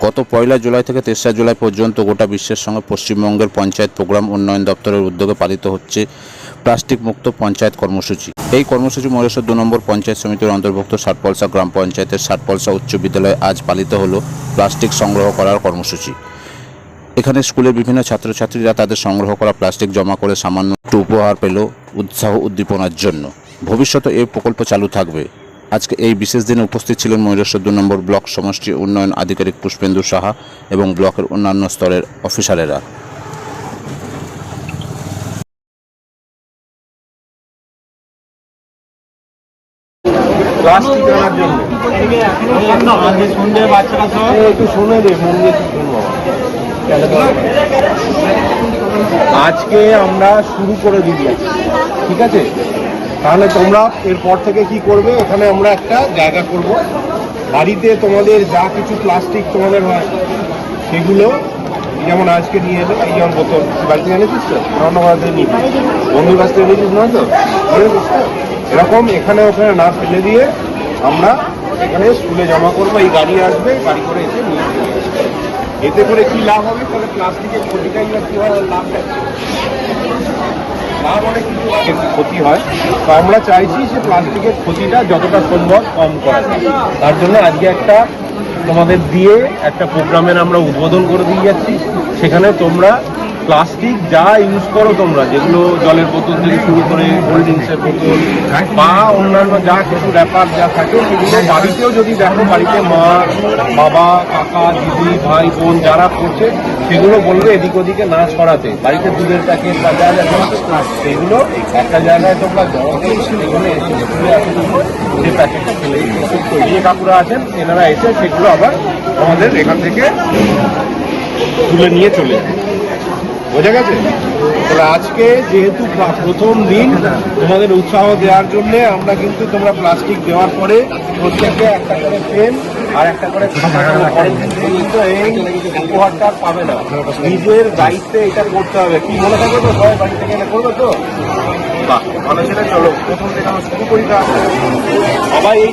গত পয়লা জুলাই থেকে তেসরা জুলাই পর্যন্ত গোটা বিশ্বের সঙ্গে পশ্চিমবঙ্গের পঞ্চায়েত প্রোগ্রাম উন্নয়ন দপ্তরের উদ্যোগে পালিত হচ্ছে প্লাস্টিক মুক্ত পঞ্চায়েত কর্মসূচি। এই কর্মসূচি মহেশ্বর দু নম্বর পঞ্চায়েত সমিতির অন্তর্ভুক্ত ষাটপলসা গ্রাম পঞ্চায়েতের ষাটপলসা উচ্চ বিদ্যালয়ে আজ পালিত হলো প্লাস্টিক সংগ্রহ করার কর্মসূচি। এখানে স্কুলের বিভিন্ন ছাত্রছাত্রীরা তাদের সংগ্রহ করা প্লাস্টিক জমা করে সামান্য একটু উপহার পেল উৎসাহ উদ্দীপনার জন্য। ভবিষ্যতে এই প্রকল্প চালু থাকবে। আজকে এই বিশেষ দিনে উপস্থিত ছিলেন ময়ূরেশ্বর দু নম্বর ব্লক সমষ্টি উন্নয়ন আধিকারিক পুষ্পেন্দু সাহা এবং ব্লকের অন্যান্য স্তরের অফিসারেরা। আজকে দিয়ে আমরা শুরু করে দিই ঠিক আছে? তাহলে তোমরা এরপর থেকে কি করবে? ওখানে আমরা একটা জায়গা করব। বাড়িতে তোমাদের যা কিছু প্লাস্টিক তোমাদের হয়, সেগুলো যেমন আজকে নিয়ে এলো, এই যেমন বোতল। বাড়িতে এনেছিস তো? না অন্য নিয়ে বন্ধুর কাছ থেকে এনেছিস নয় তো? এরকম এখানে ওখানে না ফেলে দিয়ে আমরা এখানে স্কুলে জমা করব। এই গাড়ি আসবে, গাড়ি করে এসে নিয়ে। এতে করে কি লাভ হবে? তাহলে প্লাস্টিকের ক্ষতিটাই বা কি হয়? লাভ অনেক ক্ষতি হয়। তো আমরা চাইছি যে প্লাস্টিকের ক্ষতিটা যতটা সম্ভব কম করা। তার জন্য আজকে একটা তোমাদের দিয়ে একটা প্রোগ্রামের আমরা উদ্বোধন করে দিয়ে যাচ্ছি। সেখানে তোমরা প্লাস্টিক যা ইউজ করো তোমরা, যেগুলো জলের বোতল থেকে শুরু করে কোল্ড ড্রিঙ্কসের বোতল বা অন্যান্য যা কিছু ব্যাপার যা থাকে, সেগুলো বাড়িতেও যদি দেখো, বাড়িতে মা, বাবা, কাকা, দিদি, ভাই, বোন যারা করছে, সেগুলো বলবে এদিক ওদিকে না ছড়াতে। বাড়িতে দুধের প্যাকেট বা যা যা সেগুলো একটা জায়গায় তোমরা সেখানে এসে যে প্যাকেটটা ফেলে কাকুরা আছেন, এনারা এসে সেগুলো আবার আমাদের এখান থেকে তুলে নিয়ে চলে যায় বোঝা গেছে? তাহলে আজকে যেহেতু প্রথম দিন, তোমাদের উৎসাহ দেওয়ার জন্য আমরা কিন্তু তোমরা প্লাস্টিক দেওয়ার পরে প্রত্যেকে একটা করে পেন আর একটা করে উপহারটা পাবে না। নিজের দায়িত্বে এটা করতে হবে। কি মনে থাকবে তো সবাই বাড়ি থেকে এটা করবে তো? চলো। প্রথম থেকে আমরা শুরু করি তাহলে সবাই এই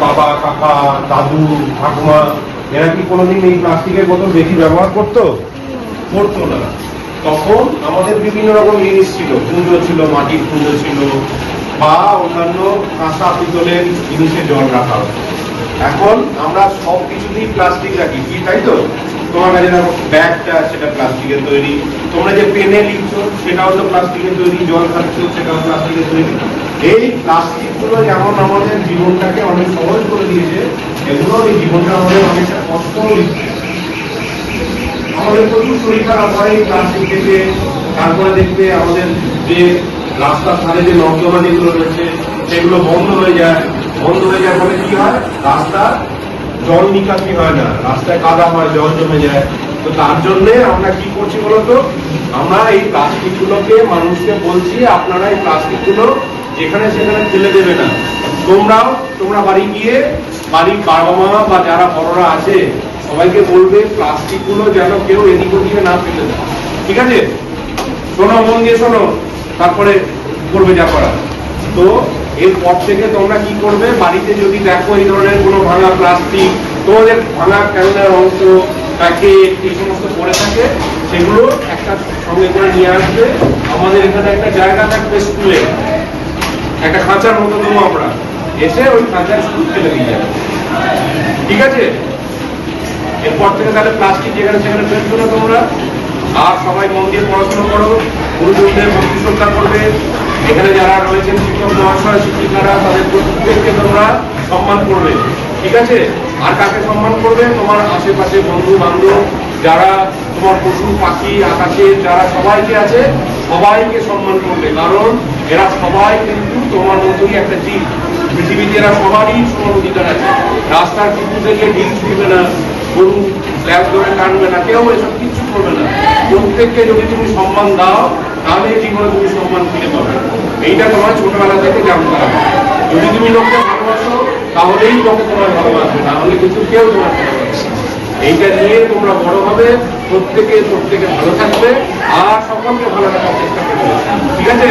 বাবা, কাকা, দাদু, ঠাকুমা, এরা কি কোনোদিন এই প্লাস্টিকের বোতল বেশি ব্যবহার করতো? করতো না। তখন আমাদের বিভিন্ন রকম জিনিস ছিল। কুঞ্জো ছিল, মাটির কুঞ্জো ছিল, বা অন্যান্য কাঁচা পিতলের জিনিসে জল রাখা হতো। এখন আমরা সব কিছুতেই প্লাস্টিক রাখি। কি, তাই তো? তোমার কাছে দেখো, ব্যাগটা, সেটা প্লাস্টিকের তৈরি। তোমরা যে পেনে লিখছো, সেটাও তো প্লাস্টিকের তৈরি, জল খাচ্ছ, সেটাও প্লাস্টিকের তৈরি। এই প্লাস্টিকগুলো যেমন আমাদের জীবনটাকে অনেক সহজ করে দিয়েছে এগুলো এই জীবনটা আমাদের অনেকটা কষ্ট দিচ্ছে। আমাদের প্রচুর শরীর খারাপ হয়, এই প্লাস্টিক থেকে তারপরে দেখবে আমাদের যে রাস্তার ধারে যে নর্দমা যেগুলো রয়েছে, সেগুলো বন্ধ হয়ে যায়। বন্ধ হয়ে যাওয়ার ফলে কি হয়? রাস্তা জল নিকাশি হয় না। রাস্তায় কাদা হয়, জল জমে যায়। তো তার জন্য আমরা কি করছি বলতো? আমরা এই প্লাস্টিক গুলোকে মানুষকে বলছি, আপনারা এই প্লাস্টিকগুলো যেখানে সেখানে ফেলে দেবে না। তোমরাও, তোমরা বাড়ি গিয়ে, বাড়ির বাবা মা বা যারা বড়রা আছে, সবাইকে বলবে প্লাস্টিকগুলো যেন কেউ এদিক ওদিকে না ফেলে দেয়। ঠিক আছে? শোনো মন দিয়ে শোনো। তারপরে করবে যা করা তো, এরপর থেকে তোমরা কি করবে? বাড়িতে যদি দেখো এই ধরনের কোনো ভাঙা প্লাস্টিক, তোমাদের ভাঙা ক্যালেন্ডার অংশ, প্যাকেট, এই সমস্ত পড়ে থাকে, সেগুলো একটা সঙ্গে করে নিয়ে আসবে। আমাদের এখানে একটা জায়গা থাকবে স্কুলে। একটা খাঁচার মতো দেবো আমরা। এসে ওই খাঁচার স্কুল ফেলে দিয়ে যাবে। ঠিক আছে? এরপর থেকে তাহলে প্লাস্টিক যেখানে সেখানে ফেলছো না তোমরা। আর সবাই মন দিয়ে পড়াশোনা করো। গুরুজনদের ভক্তি শ্রদ্ধা করবে। এখানে যারা রয়েছেন শিক্ষক মহাশয়, শিক্ষিকারা, তাদের প্রত্যেককে তোমরা সম্মান করবে। ঠিক আছে? আর কাকে সম্মান করবে? তোমার আশেপাশে বন্ধু বান্ধব যারা তোমার পশু, পাখি, আকাশে, যারা সবাইকে আছে, সবাইকে সম্মান করবে। কারণ এরা সবাই কিন্তু তোমার মতোই একটা জীব। পৃথিবীতে এরা সবারই সমান অধিকার আছে। রাস্তার কিন্তু থেকে ঢিল ছুটবে না, গরু স্ল্যাব ধরে টানবে না, কেউ এসব কিছু করবে না। প্রত্যেককে যদি তুমি সম্মান দাও, তাহলে জীবনে তুমি সম্মান ফিরে পাবে। এইটা তোমার ছোটবেলা থেকে জানতে হবে। যদি তুমি লোককে ভালোবাসো, তাহলেই লোক তোমার ভালোবাসবে। কিন্তু কেউ তোমার। এইটা নিয়ে তোমরা বড় হবে, প্রত্যেকে প্রত্যেকে ভালো থাকবে, আর সকলকে ভালো রাখার চেষ্টা করবে ঠিক আছে